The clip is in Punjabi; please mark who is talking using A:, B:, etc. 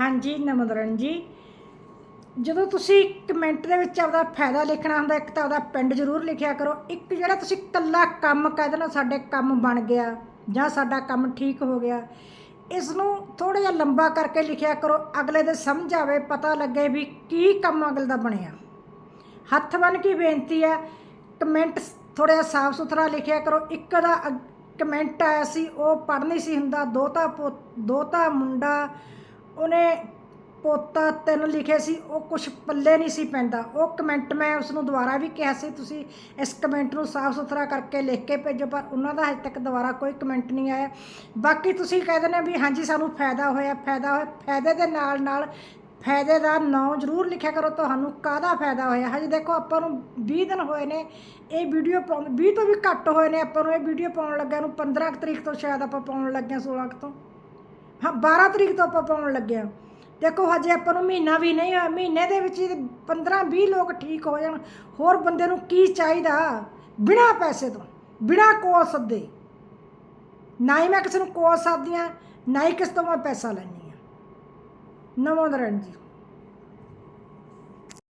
A: ਹਾਂਜੀ ਨਮਦਰਨ ਜੀ ਜਦੋਂ ਤੁਸੀਂ ਕਮੈਂਟ ਦੇ ਵਿੱਚ ਆਪਦਾ ਫਾਇਦਾ ਲਿਖਣਾ ਹੁੰਦਾ, ਇੱਕ ਤਾਂ ਆਪਦਾ ਪਿੰਡ ਜ਼ਰੂਰ ਲਿਖਿਆ ਕਰੋ। ਇੱਕ ਜਿਹੜਾ ਤੁਸੀਂ ਕੱਲਾ ਕੰਮ ਕਹਿ ਦੇਣਾ ਸਾਡੇ ਕੰਮ ਬਣ ਗਿਆ ਜਾਂ ਸਾਡਾ ਕੰਮ ਠੀਕ ਹੋ ਗਿਆ ਇਸ ਨੂੰ ਥੋੜਾ ਜਿਹਾ ਲੰਬਾ ਕਰਕੇ ਲਿਖਿਆ ਕਰੋ। ਅਗਲੇ ਦੇ ਸਮਝ ਆਵੇ, ਪਤਾ ਲੱਗੇ ਵੀ ਕੀ ਕੰਮ ਅਗਲੇ ਦਾ ਬਣਿਆ। ਹੱਥ ਬੰਨ ਕੇ ਬੇਨਤੀ ਹੈ, ਕਮੈਂਟ ਥੋੜਾ ਜਿਹਾ ਸਾਫ਼ ਸੁਥਰਾ ਲਿਖਿਆ ਕਰੋ। ਇੱਕ ਦਾ ਅਗ- ਕਮੈਂਟ ਆਇਆ ਸੀ, ਉਹ ਪੜ੍ਹ ਨਹੀਂ ਸੀ ਹੁੰਦਾ। ਦੋਤਾ ਪੋ ਦੋਤਾ ਮੁੰਡਾ ਉਹਨੇ ਪੋਤਾ ਤਿੰਨ ਲਿਖੇ ਸੀ, ਉਹ ਕੁਝ ਪੱਲੇ ਨਹੀਂ ਸੀ ਪੈਂਦਾ। ਉਹ ਕਮੈਂਟ ਮੈਂ ਉਸ ਨੂੰ ਦੁਬਾਰਾ ਵੀ ਕਿਹਾ ਸੀ, ਤੁਸੀਂ ਇਸ ਕਮੈਂਟ ਨੂੰ ਸਾਫ਼ ਸੁਥਰਾ ਕਰਕੇ ਲਿਖ ਕੇ ਭੇਜੋ, ਪਰ ਉਹਨਾਂ ਦਾ ਹਜੇ ਤੱਕ ਦੁਬਾਰਾ ਕੋਈ ਕਮੈਂਟ ਨਹੀਂ ਆਇਆ। ਬਾਕੀ ਤੁਸੀਂ ਕਹਿ ਦਿੰਦੇ ਵੀ ਹਾਂਜੀ, ਸਾਨੂੰ ਫਾਇਦਾ ਹੋਇਆ ਫਾਇਦਾ ਹੋਇਆ, ਫਾਇਦੇ ਦੇ ਨਾਲ ਨਾਲ ਫਾਇਦੇ ਦਾ ਨਾਂ ਜ਼ਰੂਰ ਲਿਖਿਆ ਕਰੋ, ਤੁਹਾਨੂੰ ਕਾਹਦਾ ਫਾਇਦਾ ਹੋਇਆ? ਹਜੇ ਦੇਖੋ, ਆਪਾਂ ਨੂੰ 20 ਦਿਨ ਹੋਏ ਨੇ, ਇਹ ਵੀਡੀਓ ਪਾਉਣ 20 ਤੋਂ ਵੀ ਘੱਟ ਹੋਏ ਨੇ ਆਪਾਂ ਨੂੰ, ਇਹ ਵੀਡੀਓ ਪਾਉਣ ਲੱਗਿਆ ਨੂੰ 15 ਕੁ ਤਰੀਕ ਤੋਂ ਸ਼ਾਇਦ ਆਪਾਂ ਪਾਉਣ ਲੱਗਿਆ ਹਾਂ 16 ਕੁ ਤੋਂ। ਹਾਂ 12 ਤਰੀਕ ਤੋਂ ਆਪਾਂ ਪਾਉਣ ਲੱਗੇ ਹਾਂ। ਦੇਖੋ, ਹਜੇ ਆਪਾਂ ਨੂੰ ਮਹੀਨਾ ਵੀ ਨਹੀਂ ਹੋਇਆ। ਮਹੀਨੇ ਦੇ ਵਿੱਚ 15 20 ਲੋਕ ਠੀਕ ਹੋ ਜਾਣ। ਹੋਰ ਬੰਦੇ ਨੂੰ ਕੀ ਚਾਹੀਦਾ? ਬਿਨਾ ਪੈਸੇ ਤੋਂ, ਬਿਨਾ ਕੋਲ ਸੱਦੇ ਨਾ ਹੀ ਮੈਂ ਕਿਸੇ ਨੂੰ ਕੋਲ ਸੱਦਦੀ ਹਾਂ, ਨਾ ਹੀ ਕਿਸੇ ਤੋਂ ਮੈਂ ਪੈਸਾ ਲੈਂਦੀ ਹਾਂ। ਨਮੋ ਨਰਨ ਜੀ।